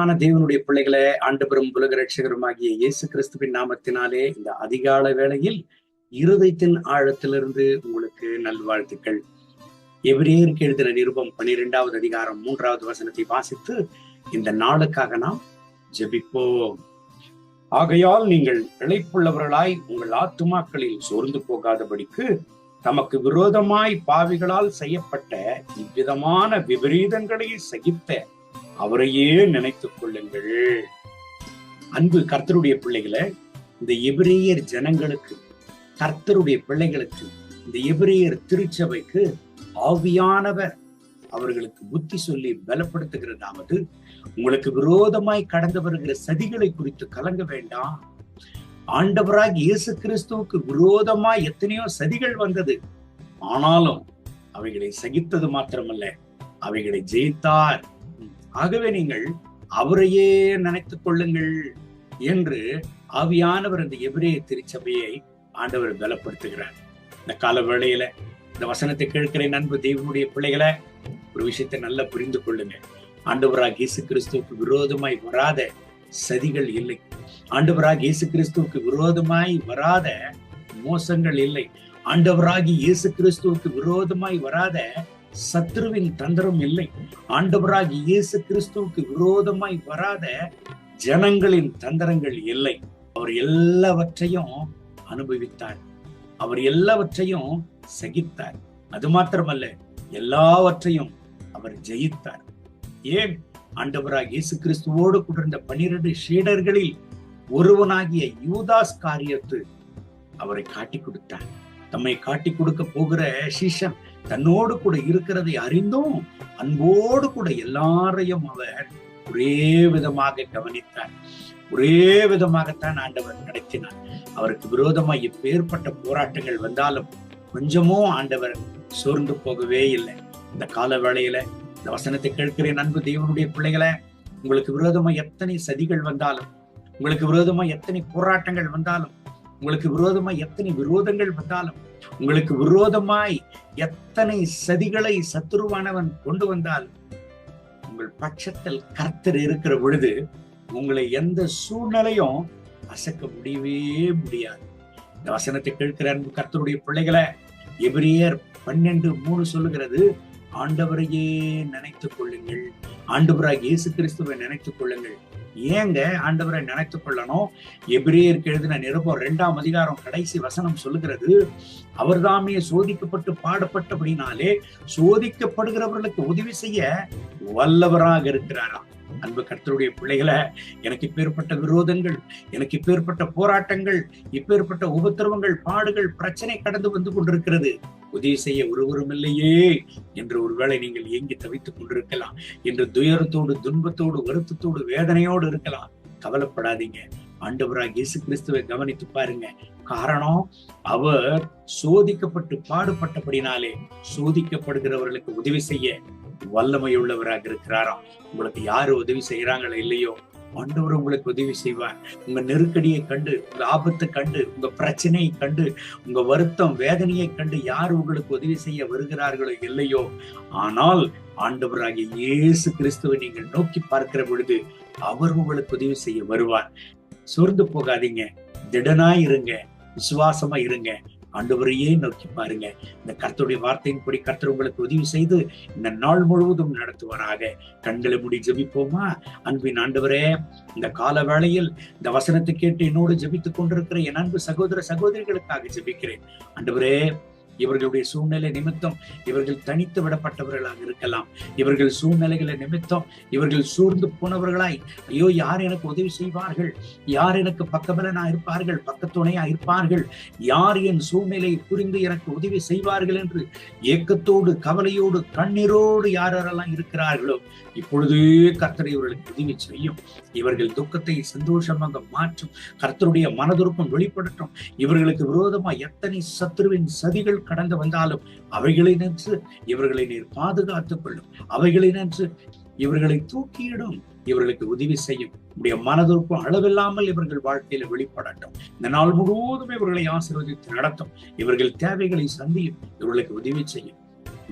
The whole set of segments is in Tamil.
பிரியமான தேவனுடைய பிள்ளைகளே ஆண்டவரும் உலக ரட்சகருமாகிய இயேசு கிறிஸ்துவின் நாமத்தினாலே இந்த அதிகால வேளையில் இருதயத்தின் ஆழத்திலிருந்து உங்களுக்கு நல்வாழ்த்துக்கள். எபிரேயருக்கு எழுதின நிருபம் பனிரெண்டாவது அதிகாரம் மூன்றாவது வசனத்தை வாசித்து இந்த நாளுக்காக நாம் ஜெபிப்போம். ஆகையால் நீங்கள் இழைப்புள்ளவர்களாய் உங்கள் ஆத்துமாக்களில் சோர்ந்து போகாதபடிக்கு தமக்கு விரோதமாய் பாவிகளால் செய்யப்பட்ட இவ்விதமான விபரீதங்களை சகித்த அவரையே நினைத்துக் கொள்ளுங்கள். அன்பு கர்த்தருடைய பிள்ளைகளை இந்த எபிரேயர் ஜனங்களுக்கு கர்த்தருடைய பிள்ளைகளுக்கு இந்த எபிரேயர் திருச்சபைக்கு ஆவியானவர் அவர்களுக்கு புத்தி சொல்லி பலப்படுத்துகிறதாவது உங்களுக்கு விரோதமாய் கடந்து வருகிற சதிகளை குறித்து கலங்க வேண்டாம். ஆண்டவராக இயேசு கிறிஸ்துவுக்கு விரோதமாய் எத்தனையோ சதிகள் வந்தது. ஆனாலும் அவைகளை சகித்தது மாத்திரமல்ல. அவைகளை ஜெயித்தார். ஆகவே நீங்கள் அவரையே நினைத்துக் கொள்ளுங்கள் என்று ஆவியானவர் அந்த எபிரேய திருச்சபையை ஆண்டவர் பலப்படுத்துகிறார். இந்த கால வேளையில இந்த வசனத்தை கேட்கிற நண்பு தெய்வனுடைய பிள்ளைகளை ஒரு விஷயத்தை நல்லா புரிந்து கொள்ளுங்க. ஆண்டவராக இயேசு கிறிஸ்துவுக்கு விரோதமாய் வராத சதிகள் இல்லை. ஆண்டவராக இயேசு கிறிஸ்துவுக்கு விரோதமாய் வராத மோசங்கள் இல்லை. ஆண்டவராகி இயேசு கிறிஸ்துவுக்கு விரோதமாய் வராத சத்ருவின் தந்திரம் இல்லை. ஆண்டவராக இயேசு கிறிஸ்துவுக்கு விரோதமாய் வராத ஜனங்களின் தந்திரங்கள் இல்லை. அவர் எல்லாவற்றையும் அனுபவித்தார். அவர் எல்லாவற்றையும் சகித்தார். அது மாத்திரமல்ல எல்லாவற்றையும் அவர் ஜெயித்தார். ஏன்? ஆண்டவராக இயேசு கிறிஸ்துவோடு கொண்டிருந்த பனிரெண்டு ஷீடர்களில் ஒருவனாகிய யூதாஸ் காரியத்து அவரை காட்டி கொடுத்தார். தம்மை காட்டி கொடுக்க போகிற சிஷன் தன்னோடு கூட இருக்கிறதை அறிந்தும் அன்போடு கூட எல்லாரையும் அவர் ஒரே விதமாக கவனித்தார். ஒரே விதமாகத்தான் ஆண்டவர் நடத்தினார். அவருக்கு விரோதமாக இப்பேற்பட்ட போராட்டங்கள் வந்தாலும் கொஞ்சமும் ஆண்டவர் சோர்ந்து போகவே இல்லை. இந்த கால வேளையில இந்த வசனத்தை கேட்கிறேன் அன்பு தெய்வனுடைய பிள்ளைகளை உங்களுக்கு விரோதமா எத்தனை சதிகள் வந்தாலும் உங்களுக்கு விரோதமா எத்தனை போராட்டங்கள் வந்தாலும் உங்களுக்கு விரோதமாய் எத்தனை விரோதங்கள் வந்தாலும் உங்களுக்கு விரோதமாய் எத்தனை சதிகளை சத்துருவானவன் கொண்டு வந்தால் உங்கள் பட்சத்தில் கர்த்தர் இருக்கிற பொழுது உங்களை எந்த சூழ்நிலையும் அசக்க முடியவே முடியாது. இந்த வசனத்தை கேட்கிற அன்பு கர்த்தருடைய பிள்ளைகளை எபிரியர் பன்னெண்டு மூணு சொல்லுகிறது ஆண்டவரையே நினைத்துக் கொள்ளுங்கள். ஆண்டவராக இயேசு கிறிஸ்துவை நினைத்துக் கொள்ளுங்கள். ஏங்க ஆண்டவரை நினைத்துக் கொள்ளணும்? எபிரேயருக்கு எழுதின நிருபம் இரண்டாம் அதிகாரம் கடைசி வசனம் சொல்லுகிறது அவர்தாமே சோதிக்கப்பட்டு பாடப்பட்டபடினாலே சோதிக்கப்படுகிறவர்களுக்கு உதவி செய்ய வல்லவராக இருக்கிறாராம் அன்பு கர்த்தருடைய பிள்ளைகளை எனக்கு இப்பேற்பட்ட விரோதங்கள் எனக்கு இப்பேற்பட்ட போராட்டங்கள் இப்பேற்பட்ட உபத்திரவங்கள் பாடுகள் பிரச்சனை கடந்து வந்து கொண்டிருக்கிறது. உதவி செய்ய ஒருவரும் இல்லையே என்று ஒருவேளை நீங்கள் ஏங்கி தவித்துக் கொண்டிருக்கலாம். என்று துயரத்தோடு துன்பத்தோடு வருத்தத்தோடு வேதனையோடு இருக்கலாம். கவலைப்படாதீங்க. ஆண்டவராக இயேசு கிறிஸ்துவை கவனித்து பாருங்க. காரணம் அவர் சோதிக்கப்பட்டு பாடுபட்டபடினாலே சோதிக்கப்படுகிறவர்களுக்கு உதவி செய்ய வல்லமை உள்ளவராக இருக்கிறாராம் உங்களுக்கு யாரு உதவி செய்யறாங்களோ இல்லையோ? ஆண்டவர் உங்களுக்கு உதவி செய்வார். உங்க நெருக்கடியை கண்டு உங்க ஆபத்தை கண்டு உங்க பிரச்சனையை கண்டு உங்க வருத்தம் வேதனையை கண்டு யார் உங்களுக்கு உதவி செய்ய வருகிறார்களோ இல்லையோ? ஆனால் ஆண்டவராகிய இயேசு கிறிஸ்துவை நீங்கள் நோக்கி பார்க்கிற பொழுது அவர் உங்களுக்கு உதவி செய்ய வருவார். சோர்ந்து போகாதீங்க. திடனாய் இருங்க. விசுவாசமா இருங்க. ஆண்டவரையே நோக்கி பாருங்க. இந்த கர்த்தருடைய வார்த்தையின்படி கர்த்தர் உங்களுக்கு உதவி செய்து இந்த நாள் முழுவதும் நடத்துவாராக. கண்களை முடி ஜபிப்போமா? அன்பின் ஆண்டவரே இந்த கால வேளையில் இந்த வசனத்தை கேட்டு என்னோடு ஜபித்துக் கொண்டிருக்கிற என் அன்பு சகோதர சகோதரிகளுக்காக ஜபிக்கிறேன். ஆண்டவரே இவர்களுடைய சூழ்நிலை நிமித்தம் இவர்கள் தனித்து விடப்பட்டவர்களாக இருக்கலாம். இவர்கள் சூழ்நிலைகளை நிமித்தம் இவர்கள் சூழ்ந்து போனவர்களாய் ஐயோ யார் எனக்கு உதவி செய்வார்கள்? யார் எனக்கு பக்கபலனா இருப்பார்கள்? பக்கத்துணையா இருப்பார்கள்? யார் என் சூழ்நிலை புரிந்து எனக்கு உதவி செய்வார்கள்? என்று ஏக்கத்தோடு கவலையோடு கண்ணீரோடு யாரெல்லாம் இருக்கிறார்களோ இப்பொழுதே கர்த்தர் இவர்களுக்கு உதவி செய்யும். இவர்கள் துக்கத்தை சந்தோஷமாக மாற்றும். கர்த்தருடைய மனதுருக்கம் வெளிப்படட்டும். இவர்களுக்கு விரோதமா எத்தனை சத்துருவின் சதிகள் கடந்து வந்தாலும் அவைகளை நின்று இவர்களை நீர் பாதுகாத்துக் கொள்ளும். அவைகளை நின்று இவர்களை தூக்கியிடும். இவர்களுக்கு உதவி செய்யும். உடைய மனதிற்கும் அளவில்லாமல் இவர்கள் வாழ்க்கையில வெளிப்படட்டும். இந்த நாள் முழுவதும் இவர்களை ஆசீர்வதித்து நடத்தும். இவர்கள் தேவைகளை சந்தியும். இவர்களுக்கு உதவி செய்யும்.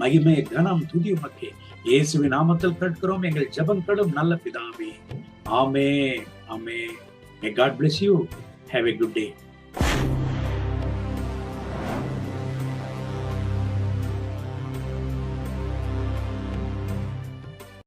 மகிமை கனம் துதி மக்கே இயேசுவின் நாமத்தில் கேட்கிறோம். எங்கள் ஜபங்களும் நல்ல பிதாவே. ஆமே ஆமே may God bless you have a good day